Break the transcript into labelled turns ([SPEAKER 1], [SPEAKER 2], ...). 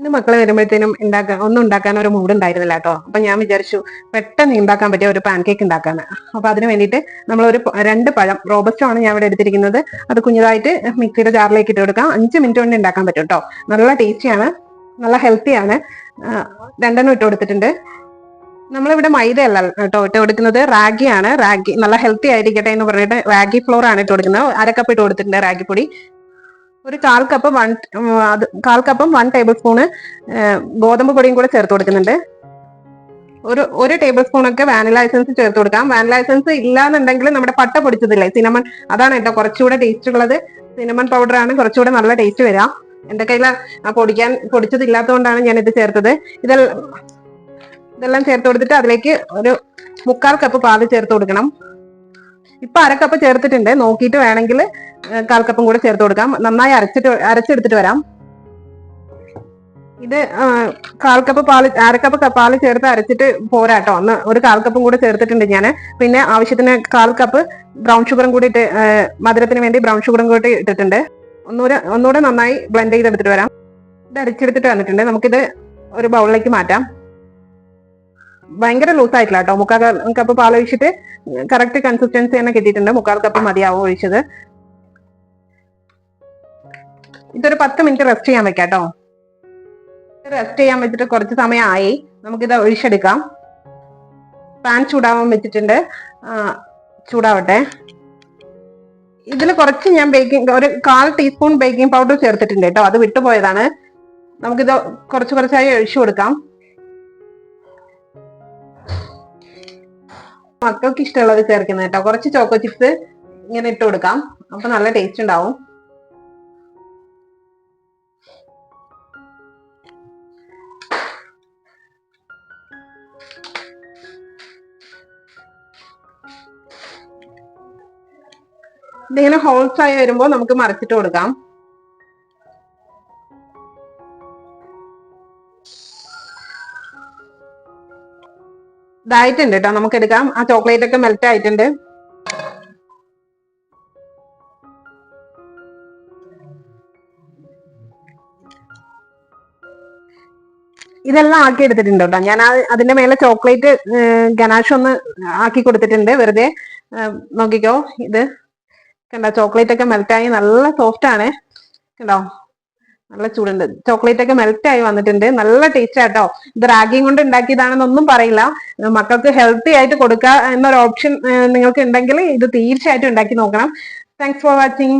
[SPEAKER 1] ഇന്ന് മക്കളെ വരുമ്പോഴത്തേനും ഉണ്ടാക്കാൻ ഒന്നും ഉണ്ടാക്കാൻ ഒരു മൂഡ് ഉണ്ടായിരുന്നില്ല കേട്ടോ അപ്പൊ ഞാൻ വിചാരിച്ചു പെട്ടെന്ന് ഉണ്ടാക്കാൻ പറ്റിയ ഒരു പാൻ കേക്ക് ഉണ്ടാക്കാന്ന്. അപ്പൊ അതിന് വേണ്ടിയിട്ട് നമ്മൾ ഒരു രണ്ട് പഴം റോബസ്റ്റോ ആണ് ഞാൻ ഇവിടെ എടുത്തിരിക്കുന്നത്. അത് കുഞ്ഞതായിട്ട് മിക്സിയുടെ ജാറിലേക്ക് ഇട്ട് കൊടുക്കാം. അഞ്ച് മിനിറ്റ് കൊണ്ട് ഉണ്ടാക്കാൻ പറ്റും കേട്ടോ നല്ല ടേസ്റ്റിയാണ് നല്ല ഹെൽത്തിയാണ് രണ്ടെണ്ണം ഇട്ട് കൊടുത്തിട്ടുണ്ട്. നമ്മളിവിടെ മൈദയല്ല കേട്ടോ ഇട്ട് കൊടുക്കുന്നത്. റാഗിയാണ് റാഗി നല്ല ഹെൽത്തി ആയിരിക്കട്ടെ എന്ന് പറഞ്ഞിട്ട് റാഗി ഫ്ലോർ ആണ് ഇട്ട് കൊടുക്കുന്നത്. അരക്കപ്പ് ഇട്ട് കൊടുത്തിട്ടുണ്ട് റാഗി പൊടി ഒരു കാൽ കപ്പ് വൺ അത് കാൽ കപ്പും വൺ ടേബിൾ സ്പൂണ് ഗോതമ്പ് പൊടിയും കൂടെ ചേർത്ത് കൊടുക്കുന്നുണ്ട്. ഒരു ഒരു ടേബിൾ സ്പൂൺ ഒക്കെ വാനില എസൻസ് ചേർത്ത് കൊടുക്കാം. വാനില എസൻസ് ഇല്ലാന്നുണ്ടെങ്കിൽ നമ്മുടെ പട്ട പൊടിച്ചതില്ലേ സിനമൺ അതാണ് കേട്ടോ കുറച്ചുകൂടെ ടേസ്റ്റ് ഉള്ളത്. സിനമൺ പൗഡർ ആണ് കുറച്ചുകൂടെ നല്ല ടേസ്റ്റ് വരിക എന്റെ കയ്യിൽ പൊടിക്കാൻ പൊടിച്ചതില്ലാത്തതുകൊണ്ടാണ് ഞാൻ ഇത് ചേർത്തത്. ഇതെല്ലാം ഇതെല്ലാം ചേർത്ത് കൊടുത്തിട്ട് അതിലേക്ക് ഒരു മുക്കാൽ കപ്പ് പാൽ ചേർത്ത് കൊടുക്കണം. ഇപ്പൊ അര കപ്പ് ചേർത്തിട്ടുണ്ട്. നോക്കിയിട്ട് വേണമെങ്കിൽ കാൽ കൂടെ ചേർത്ത് കൊടുക്കാം. നന്നായി അരച്ചിട്ട് അരച്ചെടുത്തിട്ട് വരാം. ഇത് കാൽ കപ്പ് പാൽ അര കപ്പ് പാൽ ചേർത്ത് അരച്ചിട്ട് പോരാട്ടോ ഒന്ന് ഒരു കാൽ കൂടെ ചേർത്തിട്ടുണ്ട് ഞാൻ പിന്നെ ആവശ്യത്തിന് കാൽ കപ്പ് ബ്രൗൺ ഷുഗറും കൂടി ഇട്ട് മധുരത്തിന് വേണ്ടി ബ്രൗൺ ഷുഗറും കൂടി ഇട്ടിട്ടുണ്ട്. ഒന്നുകൂടെ ഒന്നുകൂടെ നന്നായി ബ്ലെൻഡ് ചെയ്ത് എടുത്തിട്ട് വരാം. ഇത് അരച്ചെടുത്തിട്ട് വന്നിട്ടുണ്ട്. നമുക്കിത് ഒരു ബൗളിലേക്ക് മാറ്റാം. ഭയങ്കര ലൂസ് ആയിട്ടില്ല കേട്ടോ മുക്കാൽ കപ്പ് പാൽ ഒഴിച്ചിട്ട് കറക്റ്റ് കൺസിസ്റ്റൻസി തന്നെ കിട്ടിയിട്ടുണ്ട്. മുക്കാൽ കപ്പ് മതിയാവും ഒഴിച്ചത്. ഇതൊരു പത്ത് മിനിറ്റ് റെസ്റ്റ് ചെയ്യാൻ വെക്കാം കേട്ടോ റെസ്റ്റ് ചെയ്യാൻ വെച്ചിട്ട് കുറച്ച് സമയമായി. നമുക്കിത് ഒഴിച്ചെടുക്കാം. പാൻ ചൂടാവാൻ വെച്ചിട്ടുണ്ട്. ചൂടാവട്ടെ. ഇതിൽ കുറച്ച് ഞാൻ ബേക്കിംഗ് ഒരു കാൽ ടീസ്പൂൺ ബേക്കിംഗ് പൗഡർ ചേർത്തിട്ടുണ്ട് കേട്ടോ. അത് വിട്ടുപോയതാണ്. നമുക്കിത് കുറച്ച് കുറച്ചായി ഒഴിച്ചു കൊടുക്കാം. മക്കൾക്ക് ഇഷ്ടമുള്ളത് ചേർക്കുന്നത് കേട്ടോ. കുറച്ച് ചോക്കോ ചിപ്സ് ഇങ്ങനെ ഇട്ട് കൊടുക്കാം. അപ്പൊ നല്ല ടേസ്റ്റ് ഉണ്ടാവും. ഇതിങ്ങനെ ഹോൾസ് ആയി വരുമ്പോൾ നമുക്ക് മറിച്ചിട്ട് കൊടുക്കാം. ഇതായിട്ടുണ്ട് കേട്ടോ നമുക്ക് എടുക്കാം ആ ചോക്ലേറ്റ് ഒക്കെ മെൽറ്റ് ആയിട്ടുണ്ട്. ഇതെല്ലാം ആക്കി എടുത്തിട്ടുണ്ട് കേട്ടോ ഞാൻ അതിന്റെ മേലെ ചോക്ലേറ്റ് ഗനാഷ് ഒന്ന് ആക്കി കൊടുത്തിട്ടുണ്ട്. വെറുതെ നോക്കിക്കോ. ഇത് കണ്ടോ? ചോക്ലേറ്റ് ഒക്കെ മെൽറ്റായി നല്ല സോഫ്റ്റ് ആണ്. കണ്ടോ? നല്ല ചൂടുണ്ട്. ചോക്ലേറ്റ് ഒക്കെ മെൽറ്റ് ആയി വന്നിട്ടുണ്ട്. നല്ല ടേസ്റ്റ് ആട്ടോ ഇത് റാഗിയും കൊണ്ട് ഉണ്ടാക്കിയതാണെന്നൊന്നും പറയില്ല. മക്കൾക്ക് ഹെൽത്തി ആയിട്ട് കൊടുക്കുക എന്നൊരു ഓപ്ഷൻ നിങ്ങൾക്ക് ഉണ്ടെങ്കിൽ ഇത് തീർച്ചയായിട്ടും ഉണ്ടാക്കി നോക്കണം. Thanks for watching